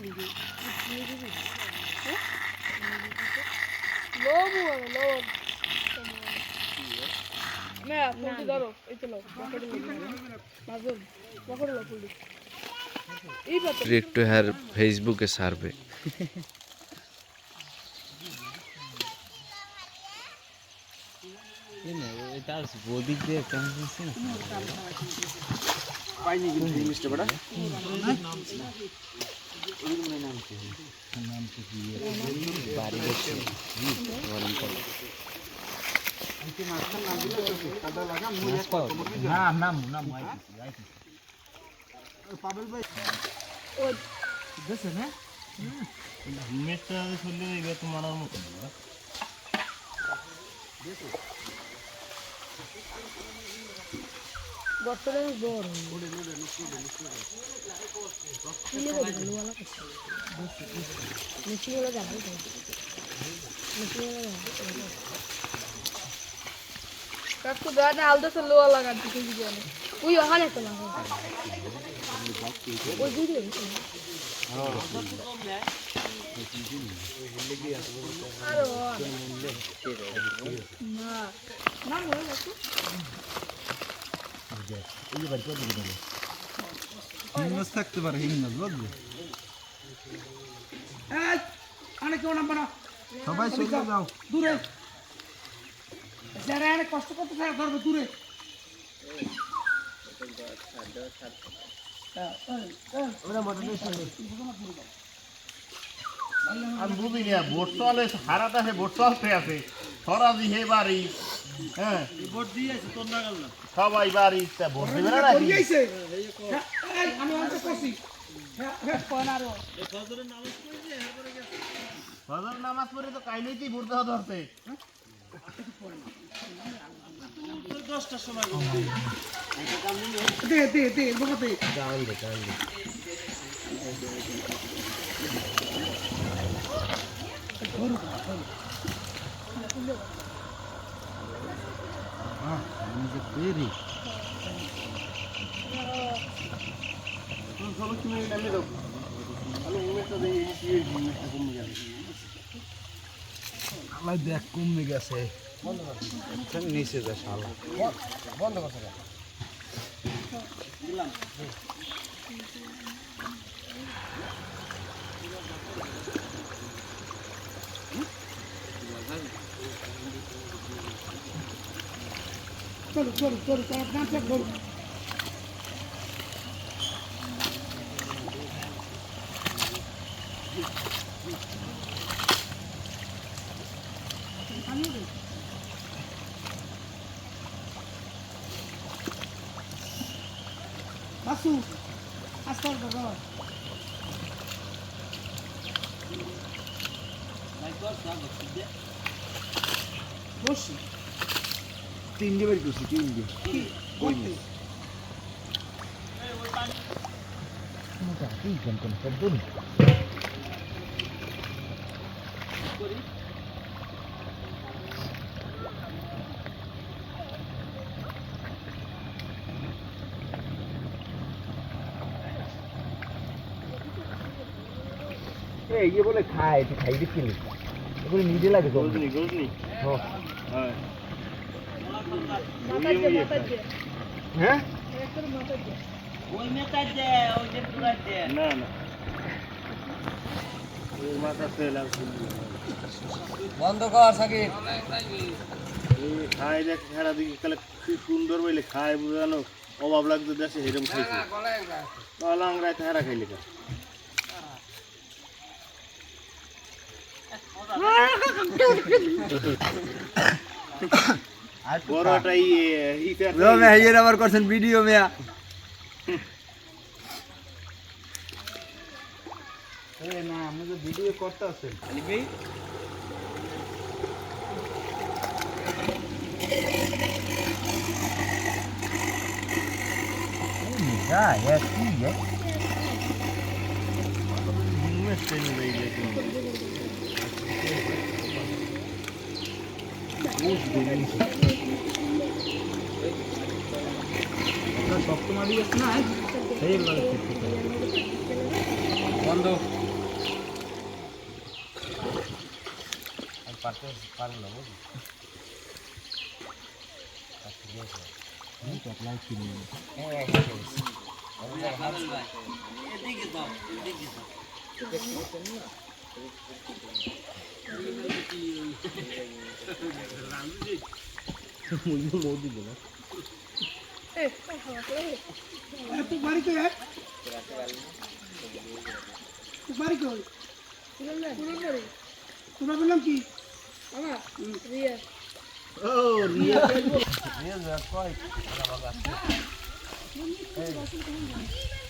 দিবি। দিয়ে দিবি। হ্যাঁ? না ধরো এই তো লো পকেটে লো একটু হ্যার ফেসবুকে সারবে তার ওদিক দিয়ে কেমন দিচ্ছে না পাইনি কিন্তু জিনিসটা বড় বাড়ি বসে না নাম নাম মেটটা চললে এবার আলদা সে লোয়া লাগান তুই ওখানে তো লাগা ওই দিদি আরে না না মনে কাকু হিংস থাকতে পারে হিংস বুঝলি সবাই যাও দূরে যারা এনে কষ্ট করতে থাকে ধরবে দূরে আমি বুঝি না ভোট চলে আছে ভোট চলতে আছে সরাজি হে বাড়ি হ্যাঁ? ভোট দিয়েছে তোর না সবাই বাড়ি ভোট দিবে না আমি অন্ত করছি হ্যাঁ, হ্যাঁ, ফজর নামাজ পড়ে তো কাইলেই তুই ভোট দেওয়া ধরতে দে দে দে বাবা দে। চলো তুমি নামে দাও আমি উমেশটা দেখি কি উমেশটা কমে গেল আলাই দেখ কমে গেছে। নিচে যা শালা। চলো চলো চলো চলো নাম চেক বাসু আস্তে আস্তে বাবা বসি। তিনটে বের করছি তিনটে। করতে ইয়ে বলে খায় তুই খাইবি কিনি এগুলো নিজে লাগে গজনি গজনি হ্যাঁ। হ্যাঁ। না না। বন্ধ কর সাকিব। এই খাই দেখ সারা দিকে কালে কি সুন্দর বলে খায় বুঝানো অভাব লাগতো দেশে হেরম খাইছে। কলাংরায় তো হেরা খাইলে কা বড়টা ইয়ে ইটা মেয়ের আবার করছেন ভিডিও মেয়া না আমি তো ভিডিও করতে আছেন টেস্টে নেবে এই যে সপ্তমাদি আছে না বন্ধ তুই বাড়ি কই আয় তুই বাড়ি কই তোমার বললাম কি আমার রিয়া ও রিয়া কে এই আত্মরেন এটা হ্যাঁ রিয়াজ ভাই আতালি ধরিয়ে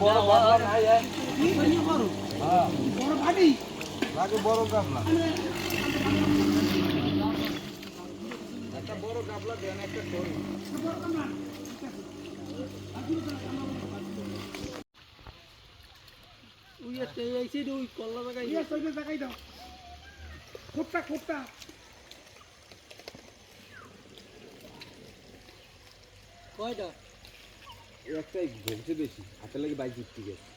বড় বড় নাই বড় পাটি লাগে বড় গাবলা। একটা জায়গায় ইয়ে সাইডে জায়গায় দাও। খোট্টা খোট্টা কয়টা? একটাই ঘুরছে বেশি হাতে লাগে বাইক জিততে গেছে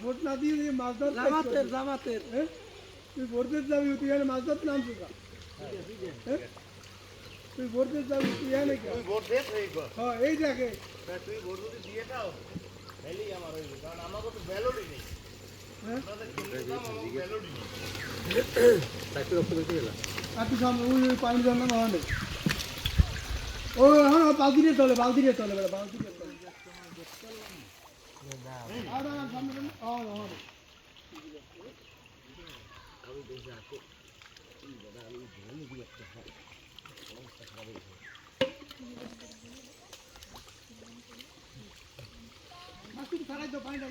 ভোট দিয়ে মাছ ধর তুই ভোটে যাবি মাছ ধরতে নামছিস না হ্যাঁ? তুই ভোটে যাবি তুই এখানে। হ্যাঁ এই দেখে তুই ভোট যদি দিয়ে দাও হ্যাঁ? নাম হ্যাঁ বালতি চলে বালতি নিয়ে চলে বেড়া বালতি নিয়ে চলে হ্যাঁ বাকি ছাড়াই দাও পানি দাও